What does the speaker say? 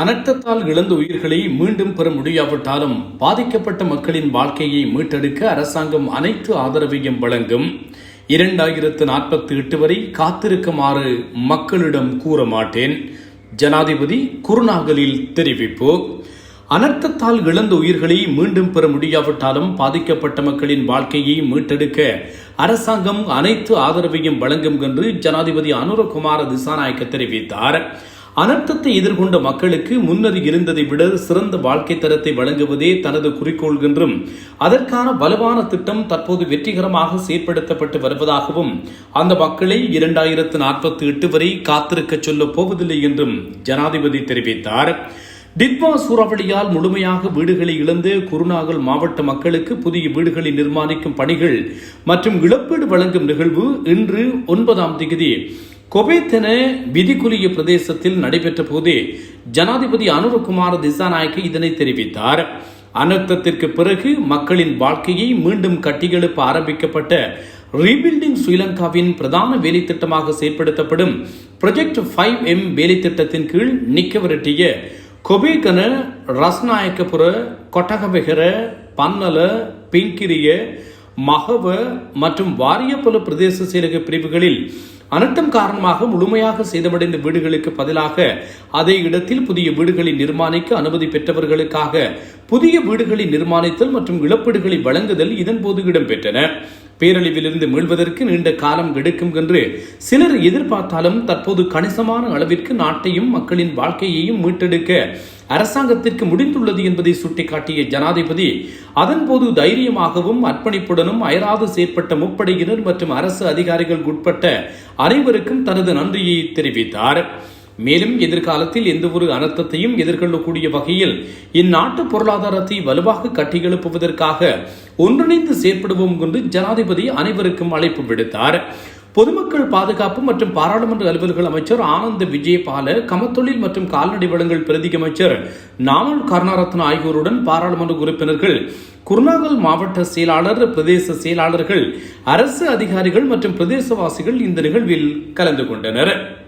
அனர்த்தத்தால் இழந்த உயிர்களை மீண்டும் பெற முடியாவிட்டாலும் பாதிக்கப்பட்ட மக்களின் வாழ்க்கையை மீட்டெடுக்க அரசாங்கம் அனைத்து ஆதரவையும் வழங்கும். இரண்டாயிரத்து நாற்பத்தி எட்டு வரை காத்திருக்குமாறு மக்களிடம் கூற மாட்டேன். ஜனாதிபதி குருநாகலில் தெரிவிப்பு. அனர்த்தத்தால் இழந்த உயிர்களை மீண்டும் பெற முடியாவிட்டாலும் பாதிக்கப்பட்ட மக்களின் வாழ்க்கையை மீட்டெடுக்க அரசாங்கம் அனைத்து ஆதரவையும் வழங்கும் என்று ஜனாதிபதி அனுரகுமார திசாநாயக்க தெரிவித்தார். அனர்த்தத்தை எதிர்கொண்ட மக்களுக்கு முன்னர் இருந்ததை விட சிறந்த வாழ்க்கை தரத்தை வழங்குவதே தனது குறிக்கோள் என்றும் அதற்கான வலுவான திட்டம் தற்போது வெற்றிகரமாக செயற்படுத்தப்பட்டு வருவதாகவும் அந்த மக்களை இரண்டாயிரத்து நாற்பத்தி எட்டு வரை காத்திருக்க சொல்லப் போவதில்லை என்றும் ஜனாதிபதி தெரிவித்தார். டிட்வா சூறாவளியால் முழுமையாக வீடுகளை இழந்து குருநாகல் மாவட்ட மக்களுக்கு புதிய வீடுகளை நிர்மாணிக்கும் பணிகள் மற்றும் இழப்பீடு வழங்கும் நிகழ்வு இன்று ஒன்பதாம் தேதி கொபேத்தென விதிக்குலிய பிரதேசத்தில் நடைபெற்ற போதே ஜனாதிபதி அனுரகுமார் திசாநாயக்க இதனை தெரிவித்தார். அனர்த்தத்திற்கு பிறகு மக்களின் வாழ்க்கையை மீண்டும் கட்டியெழுப்ப ஆரம்பிக்கப்பட்ட ரீபில்டிங் ஸ்ரீலங்காவின் பிரதான வேலை திட்டமாக செயற்படுத்தப்படும் ப்ரொஜெக்ட் ஃபைவ் எம் வேலை திட்டத்தின் கீழ் நிக்கவரட்டிய கொபேகன ரஸ்நாயக்கபுர கொட்டகவெகர பன்னல பிங்கிரிய மகவ மற்றும் வாரியபுல பிரதேச செயலக பிரிவுகளில் அனர்த்தம் காரணமாக முழுமையாக சேதமடைந்த வீடுகளுக்கு பதிலாக அதே இடத்தில் புதிய வீடுகளை நிர்மாணிக்க அனுமதி பெற்றவர்களுக்காக புதிய வீடுகளை நிர்மாணித்தல் மற்றும் இழப்பீடுகளை வழங்குதல் இதன்போது இடம்பெற்றன. பேரழிவிலிருந்து மீள்வதற்கு நீண்ட காலம் எடுக்கும் என்று சிலர் எதிர்பார்த்தாலும் தற்போது கணிசமான அளவிற்கு நாட்டையும் மக்களின் வாழ்க்கையையும் மீட்டெடுக்க அரசாங்கத்திற்கு முடிந்துள்ளது என்பதை சுட்டிக்காட்டிய ஜனாதிபதி அதன்போது தைரியமாகவும் அர்ப்பணிப்புடனும் அயராது செயற்பட்ட முப்படையினர் மற்றும் அரசு அதிகாரிகள் உட்பட்ட அனைவருக்கும் தனது நன்றியை தெரிவித்தார். மேலும் எதிர்காலத்தில் எந்த ஒரு அனர்த்தத்தையும் எதிர்கொள்ளக்கூடிய வகையில் இந்நாட்டு பொருளாதாரத்தை வலுவாக கட்டியெழுப்புவதற்காக ஒன்றிணைந்து செயற்படுவோம் என்று ஜனாதிபதி அனைவருக்கும் அழைப்பு விடுத்தார். பொதுமக்கள் பாதுகாப்பு மற்றும் பாராளுமன்ற அலுவல்கள் அமைச்சர் ஆனந்த் விஜயபால கமத்தொழில் மற்றும் கால்நடை வளங்கள் பிரதி அமைச்சர் நாமல் கருணாரத்ன ஆகியோருடன் பாராளுமன்ற உறுப்பினர்கள் குருநாகல் மாவட்ட செயலாளர் பிரதேச செயலாளர்கள் அரசு அதிகாரிகள் மற்றும் பிரதேசவாசிகள் இந்த நிகழ்வில் கலந்து கொண்டனர்.